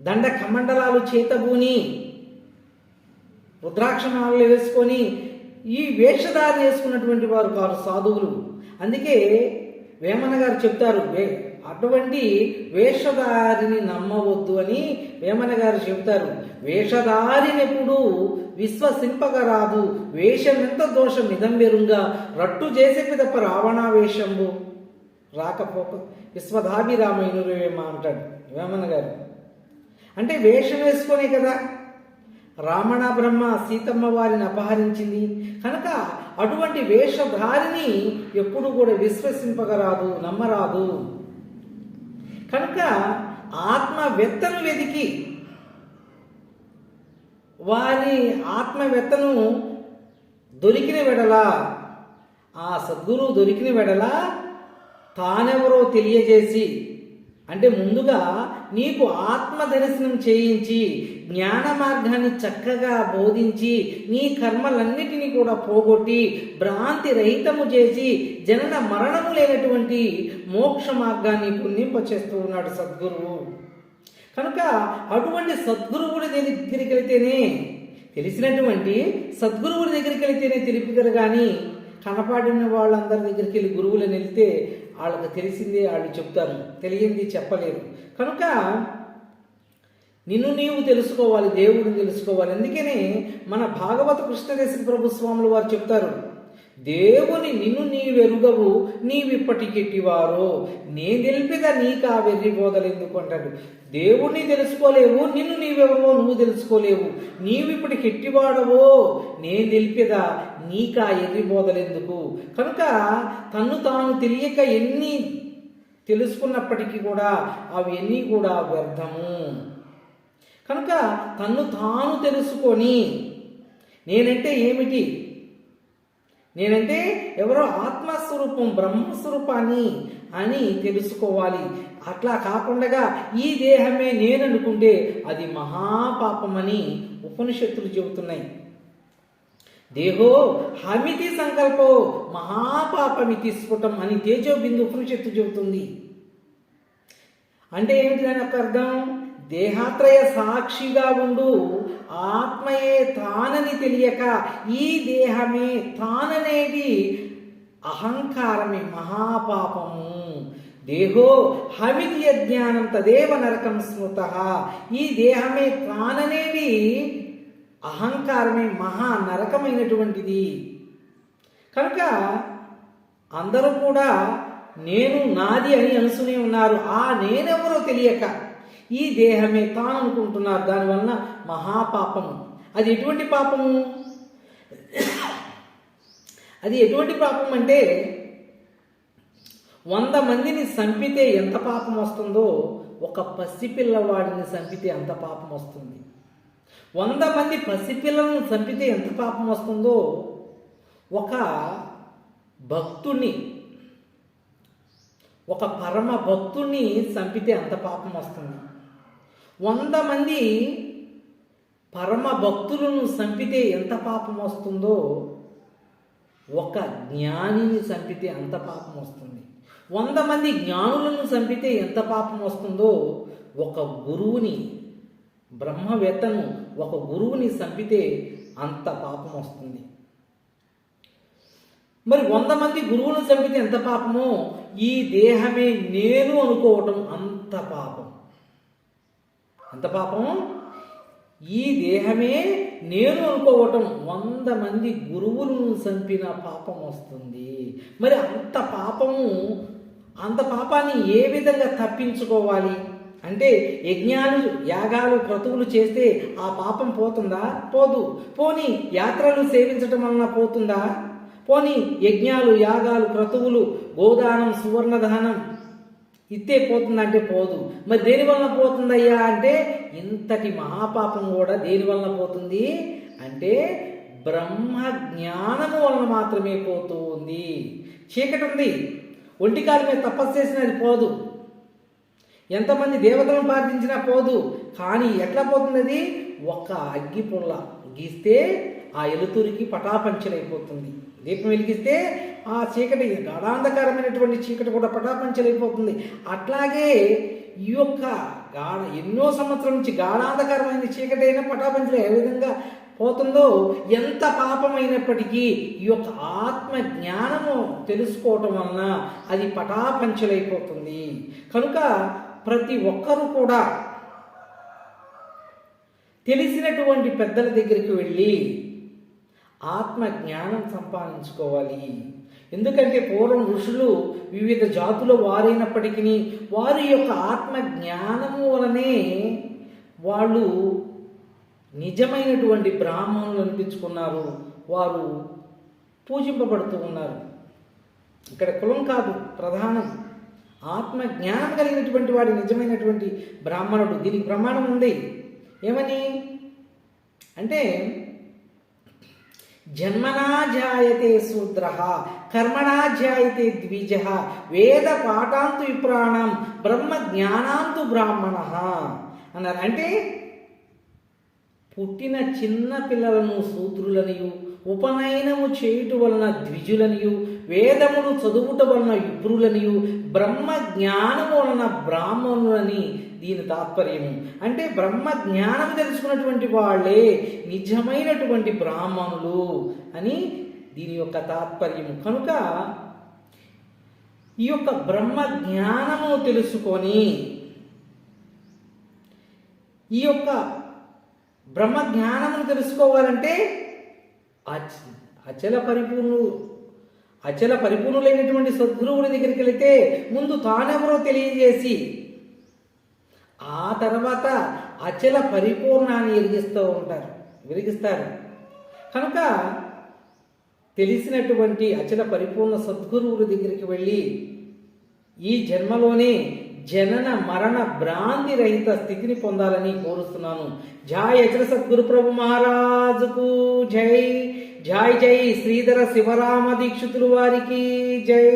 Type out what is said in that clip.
దండ కమండలాలు చేతబూని రుద్రాక్షమాలు వేసుకొని ఈ వేషధారణ వేసుకున్నటువంటి వారు కారు సాధువులు. అందుకే వేమన గారు చెప్తారు వే అటువంటి వేషధారిని నమ్మవద్దు అని వేమన గారు చెబుతారు వేషధారినెప్పుడు విశ్వసింపగరాదు వేషమెంత దోషం ఇదంబెరుంగా రట్టు చేసే పిదప రావణావేషంబు రాకపోక విశ్వధాభిరామయ్యునురేమా అంటాడు వేమన గారు. అంటే వేషం వేసుకొనే కదా. రామణ బ్రహ్మ సీతమ్మ వారిని అపహరించింది. కనుక అటువంటి వేషధారిని ఎప్పుడు కూడా విశ్వసింపగరాదు నమ్మరాదు. కనుక ఆత్మవేత్తను వెతికి వారి ఆత్మవేత్తను దొరికిన వెడల ఆ సద్గురువు దొరికిన వెడల తానెవరో తెలియజేసి అంటే ముందుగా నీకు ఆత్మ దర్శనం చేయించి జ్ఞాన మార్గాన్ని చక్కగా బోధించి నీ కర్మలన్నిటినీ కూడా పోగొట్టి భ్రాంతి రహితము చేసి జనన మరణము లేనటువంటి మోక్ష మార్గాన్ని పుణ్యింపచేస్తూ ఉన్నాడు సద్గురువు కనుక అటువంటి సద్గురువుడి దగ్గరికి వెళితేనే తెలిసినటువంటి సద్గురువుడి దగ్గరికి వెళితేనే తెలిపిదరు కానీ కనపాడిన వాళ్ళందరి దగ్గరికి వెళ్ళి గురువులను వెళ్తే వాళ్ళకి తెలిసిందే వాళ్ళు చెప్తారు. తెలియంది చెప్పలేరు కనుక నిన్ను నీవు తెలుసుకోవాలి దేవుడిని తెలుసుకోవాలి. అందుకనే మన భాగవత కృష్ణదేశ ప్రభు స్వాములు వారు చెప్తారు. దేవుని నిన్ను నీవెరుగవు నీవిప్పటికెట్టివారో నే తెలిపిద ఆ వెర్రి బోధలు ఎందుకు అంటాడు దేవుణ్ణి తెలుసుకోలేవు నిన్ను నీవెవరో నువ్వు తెలుసుకోలేవు. నీవిప్పటి కెట్టివాడవో నేను నీకు ఆ ఎర్రి బోధలెందుకు కనుక తన్ను తాను తెలియక ఎన్ని తెలుసుకున్నప్పటికీ కూడా అవన్నీ కూడా వ్యర్థము. కనుక తన్ను తాను తెలుసుకొని నేనంటే ఏమిటి? నేనంటే ఎవరో ఆత్మస్వరూపం బ్రహ్మస్వరూపాన్ని అని తెలుసుకోవాలి. అట్లా కాకుండా ఈ దేహమే నేను అనుకుంటే అది మహాపాపమని ఉపనిషత్తులు చెబుతున్నాయి. దేహో హమితి సంకల్పో మహాపాపమితి స్ఫుటం అని తేజోబిందు ఉపనిషత్తు చెబుతుంది. అంటే ఏమిటి దాని యొక్క అర్థం? దేహాత్రయ సాక్షిగా ఉండు. ఆత్మయే తానని తెలియక ఈ దేహమే తాననేది అహంకారమే మహాపాపము. దేహో హమితి జ్ఞానం తదేవ నరకం స్మృత. ఈ దేహమే తాననేది అహంకారమే మహా నరకమైనటువంటిది. కనుక అందరూ కూడా నేను నాది అని అనుసునే ఉన్నారు. ఆ నేనెవరో తెలియక ఈ దేహమే తాను అనుకుంటున్నారు దానివలన మహాపాపము. అది ఎటువంటి పాపము? అది ఎటువంటి పాపం అంటే వంద మందిని చంపితే ఎంత పాపం వస్తుందో ఒక పసిపిల్లవాడిని చంపితే అంత పాపం వస్తుంది. వంద మంది పసిపిల్లలను చంపితే ఎంత పాపం వస్తుందో ఒక భక్తుని ఒక పరమ భక్తుని చంపితే అంత పాపం వస్తుంది. వంద మంది పరమ భక్తులను చంపితే ఎంత పాపం వస్తుందో? ఒక జ్ఞానిని చంపితే అంత పాపం వస్తుంది. వంద మంది జ్ఞానులను చంపితే ఎంత పాపం వస్తుందో? ఒక గురువుని బ్రహ్మవేత్తను ఒక గురువుని చంపితే అంత పాపం వస్తుంది. మరి వంద మంది గురువును చంపితే ఎంత పాపమో? ఈ దేహమే నేను అనుకోవటం అంత పాపం. ఎంత పాపం? ఈ దేహమే నేను అనుకోవటం. వంద మంది గురువులను చంపిన పాపం వస్తుంది. మరి అంత పాపము అంత పాపాన్ని ఏ విధంగా తప్పించుకోవాలి? అంటే యజ్ఞాలు యాగాలు క్రతువులు చేస్తే ఆ పాపం పోతుందా? పోదు. పోని యాత్రలు సేవించటం వలన పోతుందా? పోని యజ్ఞాలు యాగాలు క్రతువులు గోదానం సువర్ణదానం ఇత్తే పోతుందంటే పోదు. మరి దేని వలన పోతుందయ్యా అంటే ఇంతటి మహాపాపం కూడా దేని వలన పోతుంది? అంటే బ్రహ్మ జ్ఞానము వలన మాత్రమే పోతుంది. చీకటి ఉంది. ఒంటికాల మీద తపస్సు చేసినా అది పోదు. ఎంతమంది దేవతలను ప్రార్థించినా పోదు. కానీ ఎట్లా పోతుంది అది? ఒక అగ్గి పుల్ల గీస్తే ఆ ఎలుతురికి పటాపంచలైపోతుంది. దీపం వెలిగిస్తే ఆ చీకటి గాఢాంధకారమైనటువంటి చీకటి కూడా పటాపంచలైపోతుంది. అట్లాగే ఈ యొక్క గాఢ ఎన్నో సంవత్సరం నుంచి గాఢాంధకరమైన అయినా పటాపంచలు. ఏ విధంగా పోతుందో ఎంత పాపమైనప్పటికీ ఈ యొక్క ఆత్మ జ్ఞానము తెలుసుకోవటం వలన అది పటాపంచలైపోతుంది. కనుక ప్రతి ఒక్కరూ కూడా తెలిసినటువంటి పెద్దల దగ్గరికి వెళ్ళి ఆత్మ జ్ఞానం సంపాదించుకోవాలి. ఎందుకంటే పూర్వం ఋషులు వివిధ జాతుల వారైనప్పటికీ వారి యొక్క ఆత్మ జ్ఞానము వలనే వాళ్ళు నిజమైనటువంటి బ్రాహ్మణులు అనిపించుకున్నారు. వారు పూజింపబడుతూ ఉన్నారు. ఇక్కడ కులం కాదు ప్రధానం. ఆత్మ జ్ఞానం కలిగినటువంటి వాడు నిజమైనటువంటి బ్రాహ్మణుడు. దీనికి ప్రమాణం ఉంది. ఏమని? అంటే జన్మనా జాయతే శూద్ర కర్మణా జాయతే ద్విజ వేద పాఠాంతు విప్రాణం బ్రహ్మ జ్ఞానాంతు బ్రాహ్మణ అన్నారు. అంటే పుట్టిన చిన్న పిల్లలను శూద్రులనియు ఉపనయనము చేయుట వలన ద్విజులనియు వేదములు చదువుట వలన విప్రులనియు బ్రహ్మ జ్ఞానము వలన బ్రాహ్మణులని దీని తాత్పర్యము. అంటే బ్రహ్మ జ్ఞానం తెలుసుకున్నటువంటి వాళ్ళే నిజమైనటువంటి బ్రాహ్మణులు అని దీని యొక్క తాత్పర్యము. కనుక ఈ యొక్క బ్రహ్మ జ్ఞానము తెలుసుకొని ఈ యొక్క బ్రహ్మ జ్ఞానమును తెలుసుకోవాలంటే అచల పరిపూర్ణుడు అచల పరిపూర్ణులైనటువంటి సద్గురువుని దగ్గరికి వెళితే ముందు తానెవరో తెలియజేసి ఆ తర్వాత అచల పరిపూర్ణాన్ని ఎరిగిస్తూ ఉంటారు వెలిగిస్తారు కనుక తెలిసినటువంటి అచల పరిపూర్ణ సద్గురువుల దగ్గరికి వెళ్ళి ఈ జన్మలోనే జనన మరణ భ్రాంతి రహిత స్థితిని పొందాలని కోరుస్తున్నాను. జై అచల సద్గురు ప్రభు మహారాజుకు జై. జాయ్ జై శ్రీధర శివరామ దీక్షితులు వారికి జై.